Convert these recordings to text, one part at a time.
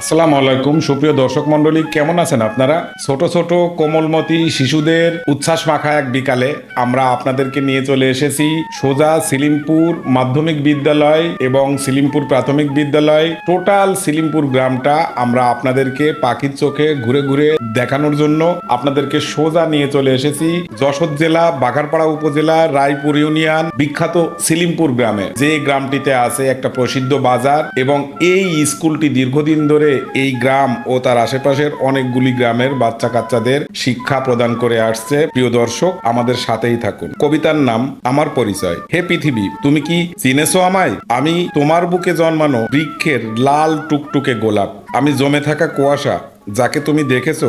আসসালামু আলাইকুম, সুপ্রিয় দর্শক মন্ডলী কেমন আছেন আপনারা? ছোট ছোট কোমলমতি শিশুদের উচ্ছ্বাস মাখা এক বিকালে আমরা আপনাদেরকে নিয়ে চলে এসেছি সোজা সিলিমপুর মাধ্যমিক বিদ্যালয় এবং সিলিমপুর প্রাথমিক বিদ্যালয়। টোটাল সিলিমপুর গ্রামটা আমরা আপনাদেরকে পাখির চোখে ঘুরে ঘুরে দেখানোর জন্য আপনাদেরকে সোজা নিয়ে চলে এসেছি। যশোর জেলা, বাঘারপাড়া উপজেলা, রায়পুর ইউনিয়ন, বিখ্যাত সিলিমপুর গ্রামে। যে গ্রামটিতে আছে একটা প্রসিদ্ধ বাজার এবং এই স্কুলটি দীর্ঘদিন ধরে এই গ্রাম ও তার আশেপাশের অনেকগুলি গ্রামের বাচ্চা কাচ্চাদের শিক্ষা প্রদান করে আসছে। প্রিয় দর্শক, আমাদের সাথেই থাকুন। কবিতার নাম, আমার পরিচয়। হে পৃথিবী, তুমি কি চিনেছো আমায়? আমি তোমার বুকে জন্মানো বৃক্ষের লাল টুকটুকে গোলাপ। আমি জমে থাকা কুয়াশা, যাকে তুমি দেখেছ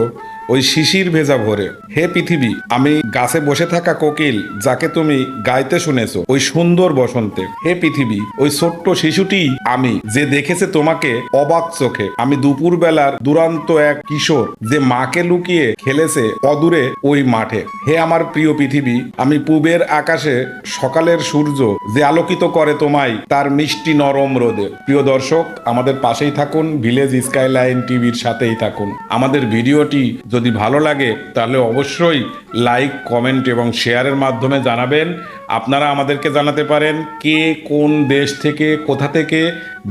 ওই শিশির ভেজা ভরে, হে পৃথিবী, আমি গাছে বসে থাকা কোকিল যাকে তুমি গাইতে শুনেছো, ওই সুন্দর বসন্তে। হে পৃথিবী, ওই ছোট্ট শিশুটি আমি, যে দেখেছে তোমাকে অবাক চোখে। আমি দুপুর বেলার দুরান্ত এক কিশোর যে মাকে লুকিয়ে খেলেছে অদূরে ওই মাঠে। হে আমার প্রিয় পৃথিবী, আমি পূবের আকাশে সকালের সূর্য যে আলোকিত করে তোমায়, তার মিষ্টি নরম রোদে। প্রিয় দর্শক, আমাদের পাশেই থাকুন ভিলেজ স্কাইলাইন টিভির সাথেই থাকুন। আমাদের ভিডিওটি যদি ভালো লাগে, তাহলে অবশ্যই লাইক কমেন্ট এবং শেয়ারের মাধ্যমে জানাবেন। আপনারা আমাদেরকে জানাতে পারেন কে কোন দেশ থেকে, কোথা থেকে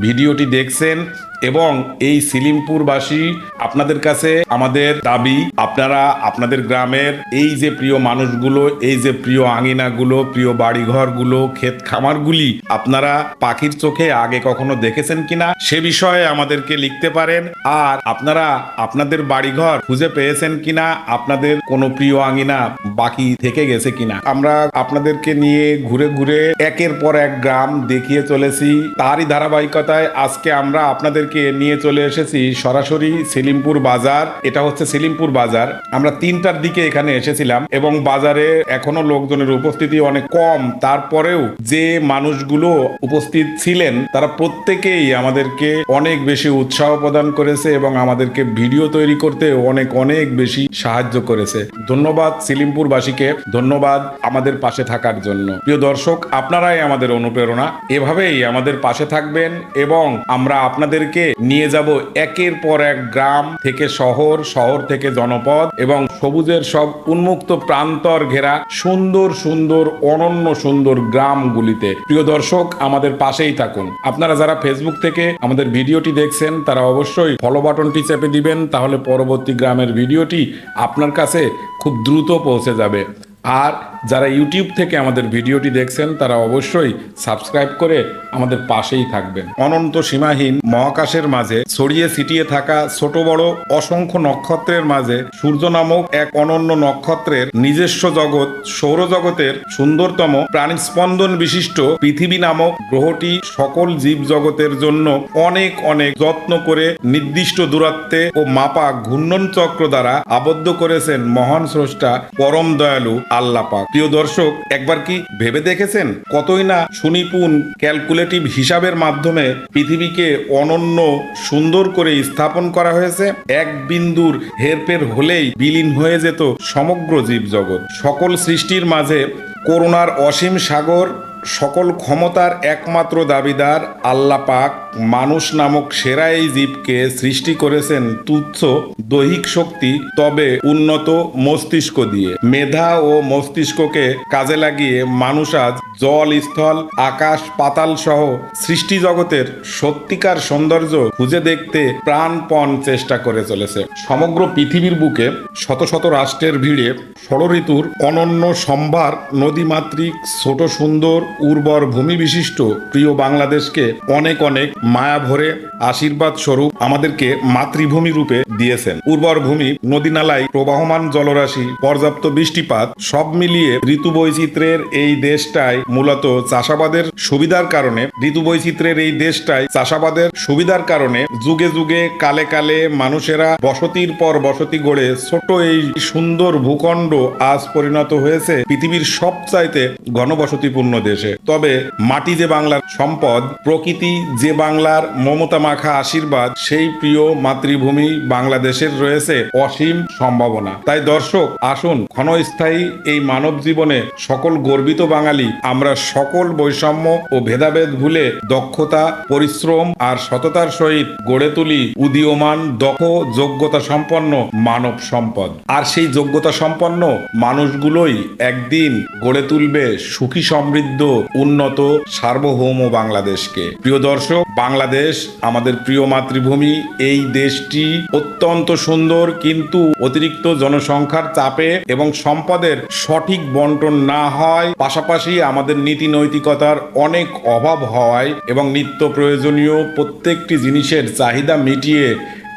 ভিডিওটি দেখছেন। এবং এই সিলিমপুরবাসী আপনাদের কাছে আমাদের দাবি, আপনারা আপনাদের গ্রামের এই যে প্রিয় মানুষগুলো, এই যে প্রিয় আঙিনাগুলো, প্রিয় বাড়িঘরগুলো ক্ষেত খামারগুলি আপনারা পাখির চোখে আগে কখনো দেখেছেন কিনা, সে বিষয়ে আমাদেরকে লিখতে পারেন। আর আপনারা আপনাদের বাড়িঘর খুঁজে পেয়েছেন কিনা, আপনাদের কোনো প্রিয় আঙিনা বাকি থেকে গেছে কিনা। আমরা আপনাদেরকে নিয়ে ঘুরে ঘুরে একের পর এক গ্রাম দেখিয়ে চলেছি। তারই ধারাবাহিকতায় আজকে আমরা আপনাদেরকে নিয়ে চলে এসেছি সরাসরি সেলিমপুর বাজার। এটা হচ্ছে সেলিমপুর বাজার। আমরা তিনটার দিকে এখানে এসেছিলাম এবং বাজারে এখনও লোকজনের উপস্থিতি অনেক কম। তারপরেও যে মানুষগুলো উপস্থিত ছিলেন, তারা প্রত্যেকেই আমাদেরকে অনেক বেশি উৎসাহ প্রদান করেছে এবং আমাদেরকে ভিডিও তৈরি করতে অনেক অনেক বেশি সাহায্য করেছে। ধন্যবাদ সিলিমপুরবাসীকে। ধন্যবাদ আমাদের পাশে থাকার জন্য। প্রিয় দর্শক, আপনারাই আমাদের অনুপ্রেরণা। এভাবেই আমাদের পাশে থাকবেন এবং আমরা আপনাদেরকে নিয়ে যাব একের পর এক গ্রাম থেকে শহর শহর থেকে জনপদ এবং সবুজের সব উন্মুক্ত প্রান্তর ঘেরা সুন্দর সুন্দর, অনন্য, সুন্দর গ্রামগুলিতে। প্রিয় দর্শক, আমাদের পাশেই থাকুন। আপনারা যারা ফেসবুক থেকে আমাদের ভিডিওটি দেখছেন, তারা অবশ্যই ফলো বাটনটি চেপে দিবেন, তাহলে পরবর্তী গ্রামের ভিডিওটি আপনার কাছে খুব দ্রুত পৌঁছে যাবে। আর যারা ইউটিউব থেকে আমাদের ভিডিওটি দেখছেন, তারা অবশ্যই সাবস্ক্রাইব করে আমাদের পাশেই থাকবেন। অনন্ত সীমাহীন মহাকাশের মাঝে, ছড়িয়ে ছিটিয়ে থাকা ছোট বড় অসংখ্য নক্ষত্রের মাঝে, সূর্য নামক এক অনন্য নক্ষত্রের নিজস্ব জগৎ, সৌরজগতের সুন্দরতম প্রাণীস্পন্দন বিশিষ্ট পৃথিবী নামক গ্রহটি সকল জীব জগতের জন্য অনেক অনেক যত্ন করে নির্দিষ্ট দূরত্বে ও মাপা ঘূর্ণন চক্র দ্বারা আবদ্ধ করেছেন মহান স্রষ্টা পরম দয়ালু আল্লাপাক প্রিয় দর্শক, একবার কি ভেবে দেখেছেন কতই না সুনিপুণ ক্যালকুলেটিভ হিসাবের মাধ্যমে পৃথিবীকে অনন্য সুন্দর করে স্থাপন করা হয়েছে? এক বিন্দুর হেরফের হলেই বিলীন হয়ে যেত সমগ্র জীবজগৎ। সকল সৃষ্টির মাঝে করুণার অসীম সাগর সকল ক্ষমতার একমাত্র দাবিদার আল্লাহ পাক মানুষ নামক সেরা এই জীবকে সৃষ্টি করেছেন তুচ্ছ দৈহিক শক্তি, তবে উন্নত মস্তিষ্ক দিয়ে। মেধা ও মস্তিষ্ককে কাজে লাগিয়ে মানুষ আজ জল, স্থল, আকাশ, পাতাল সহ সৃষ্টি জগতের সত্যিকার সৌন্দর্য খুঁজে দেখতে প্রাণপণ চেষ্টা করে চলেছে। সমগ্র পৃথিবীর বুকে শত শত রাষ্ট্রের ভিড়ে ষড়ঋতুর অনন্য সম্ভার নদীমাতৃক, ছোট সুন্দর উর্বর ভূমি বিশিষ্ট প্রিয় বাংলাদেশকে অনেক অনেক মায়া ভরে আশীর্বাদ স্বরূপ আমাদেরকে মাতৃভূমি রূপে দিয়েছেন। উর্বর ভূমি, নদী নালায় প্রবাহমান জলরাশি, পর্যাপ্ত বৃষ্টিপাত, সব মিলিয়ে ঋতু বৈচিত্র্যের এই দেশটায় মূলত চাষাবাদের সুবিধার কারণে ঋতু বৈচিত্র্যের এই দেশটায় চাষাবাদের সুবিধার কারণে যুগে যুগে, কালে কালে মানুষেরা বসতির পর বসতি গড়ে ছোট এই সুন্দর ভূখণ্ড আজ পরিণত হয়েছে পৃথিবীর সবচাইতে ঘনবসতিপূর্ণ দেশ। পরিবেশে তবে মাটি যে বাংলার সম্পদ, প্রকৃতি যে বাংলার মমতা মাখা আশীর্বাদ, সেই প্রিয় মাতৃভূমি বাংলাদেশের রয়েছে অসীম সম্ভাবনা। তাই দর্শক, আসুন ক্ষণস্থায়ী এই মানব জীবনে সকল গর্বিত বাঙালি, আমরা সকল বৈষম্য ও ভেদাভেদ ভুলে দক্ষতা, পরিশ্রম আর সততার সহিত গড়ে তুলি উদীয়মান, দক্ষ, যোগ্যতা সম্পন্ন মানব সম্পদ। আর সেই যোগ্যতা সম্পন্ন মানুষগুলোই একদিন গড়ে তুলবে সুখী সমৃদ্ধ উন্নত, সার্বভৌম বাংলাদেশকে। প্রিয় দর্শক, বাংলাদেশ আমাদের প্রিয় মাতৃভূমি। এই দেশটি অত্যন্ত সুন্দর, কিন্তু অতিরিক্ত জনসংখ্যার চাপে এবং সম্পদের সঠিক বন্টন না হয়, পাশাপাশি আমাদের নীতি নৈতিকতার অনেক অভাব হওয়ায় এবং নিত্য প্রয়োজনীয় প্রত্যেকটি জিনিসের চাহিদা মিটিয়ে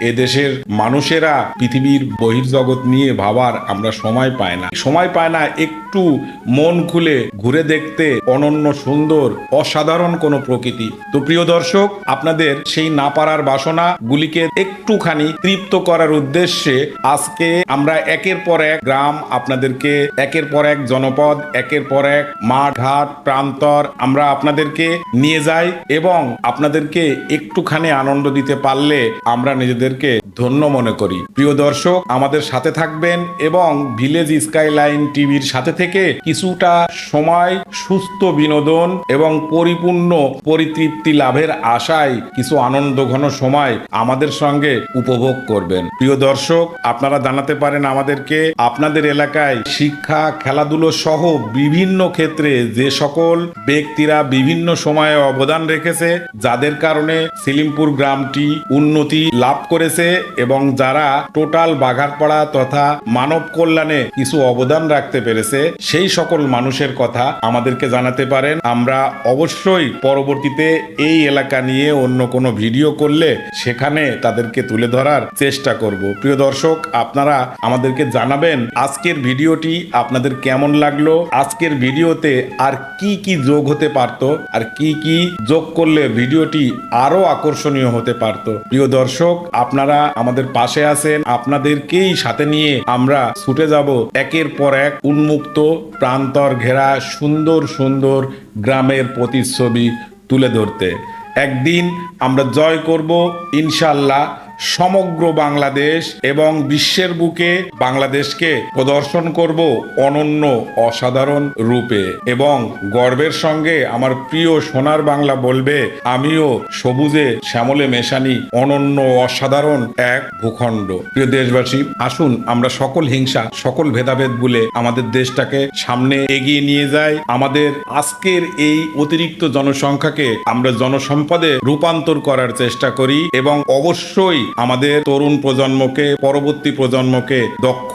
এদেশের মানুষেরা পৃথিবীর বহির্জগৎ নিয়ে ভাবার আমরা সময় পাই না। সময় পায় না একটু মন খুলে ঘুরে দেখতে অনন্য, সুন্দর, অসাধারণ কোনো প্রকৃতি। তো প্রিয় দর্শক, আপনাদের সেই না পারার বাসনা গুলিকে একটুখানি তৃপ্ত করার উদ্দেশ্যে আজকে আমরা একের পর এক গ্রাম আপনাদেরকে, একের পর এক জনপদ, একের পর এক মাঠ, ঘাট, প্রান্তর আমরা আপনাদেরকে নিয়ে যাই এবং আপনাদেরকে একটুখানি আনন্দ দিতে পারলে আমরা entender que ধন্য মনে করি। প্রিয় দর্শক, আমাদের সাথে থাকবেন এবং ভিলেজ স্কাইলাইন টিভির সাথে থেকে কিছুটা সময়, সুস্থ বিনোদন এবং পরিপূর্ণ পরিতৃপ্তি লাভের আশায় কিছু আনন্দ ঘন সময় আমাদের সঙ্গে উপভোগ করবেন। প্রিয় দর্শক, আপনারা জানাতে পারেন আমাদেরকে আপনাদের এলাকায় শিক্ষা, খেলাধুলো সহ বিভিন্ন ক্ষেত্রে যে সকল ব্যক্তিরা বিভিন্ন সময়ে অবদান রেখেছে, যাদের কারণে সিলিমপুর গ্রামটি উন্নতি লাভ করেছে এবং যারা টোটাল বাঘারপাড়া তথা মানব কল্যাণে কিছু অবদান রাখতে পেরেছে, সেই সকল মানুষের কথা আমাদেরকে জানাতে পারেন। আমরা অবশ্যই পরবর্তীতে এই এলাকা নিয়ে অন্য কোনো ভিডিও করলে সেখানে তাদেরকে তুলে ধরার চেষ্টা করব। প্রিয় দর্শক, আপনারা আমাদেরকে জানাবেন আজকের ভিডিওটি আপনাদের কেমন লাগল, আজকের ভিডিওতে আর কি কি যোগ হতে পারতো, আর কি কি যোগ করলে ভিডিওটি আরও আকর্ষণীয় হতে পারতো। প্রিয় দর্শক, আপনারা আমাদের পাশে আছেন, আপনাদেরকেই সাথে নিয়ে আমরা ছুটে যাব একের পর এক উন্মুক্ত প্রান্তর ঘেরা সুন্দর সুন্দর গ্রামের প্রতিচ্ছবি তুলে ধরতে। একদিন আমরা জয় করব ইনশাল্লাহ সমগ্র বাংলাদেশ এবং বিশ্বের বুকে বাংলাদেশকে প্রদর্শন করব অনন্য অসাধারণ রূপে এবং গর্বের সঙ্গে আমার প্রিয় সোনার বাংলা বলবে, আমিও সবুজে শ্যামলে মেশানি অনন্য অসাধারণ এক ভূখণ্ড। প্রিয় দেশবাসী, আসুন আমরা সকল হিংসা, সকল ভেদাভেদ বলে আমাদের দেশটাকে সামনে এগিয়ে নিয়ে যাই। আমাদের আজকের এই অতিরিক্ত জনসংখ্যাকে আমরা জনসম্পদে রূপান্তর করার চেষ্টা করি এবং অবশ্যই আমাদের তরুণ প্রজন্মকে পরবর্তী প্রজন্মকে দক্ষ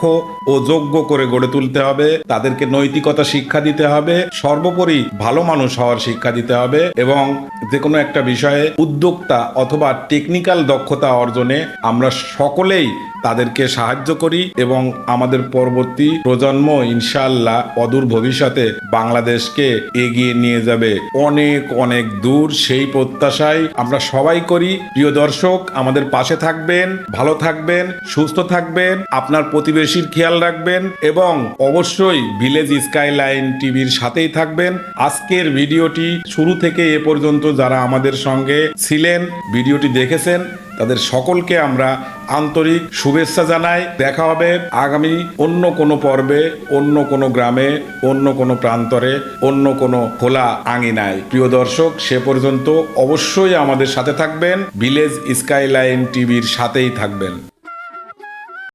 ও যোগ্য করে গড়ে তুলতে হবে, তাদেরকে নৈতিকতা শিক্ষা দিতে হবে, সর্বোপরি ভালো মানুষ হওয়ার শিক্ষা দিতে হবে এবং যে কোনো একটা বিষয়ে উদ্যোক্তা অথবা টেকনিক্যাল দক্ষতা অর্জনে আমরা সকলেই তাদেরকে সাহায্য করি এবং আমাদের পরবর্তী প্রজন্ম ইনশাল্লাহ অদূর ভবিষ্যতে বাংলাদেশকে এগিয়ে নিয়ে যাবে। অনেক অনেক দূর সেই প্রত্যাশায় আমরা সবাই করি। প্রিয় দর্শক, আমাদের পাশে থাকবেন, ভালো থাকবেন, সুস্থ থাকবেন। আপনার প্রতিবেশীর খেয়াল রাখবেন এবং অবশ্যই ভিলেজ স্কাইলাইন টিভির সাথেই থাকবেন। আজকের ভিডিওটি শুরু থেকে এ পর্যন্ত যারা আমাদের সঙ্গে ছিলেন, ভিডিওটি দেখেছেন, তাদের সকলকে আমরা আন্তরিক শুভেচ্ছা জানাই। দেখা হবে আগামী অন্য কোনো পর্বে, অন্য কোনো গ্রামে, অন্য কোনো প্রান্তরে, অন্য কোনো খোলা আঙিনায়। প্রিয় দর্শক, সে পর্যন্ত অবশ্যই আমাদের সাথে থাকবেন। ভিলেজ স্কাইলাইন টিভির সাথেই থাকবেন।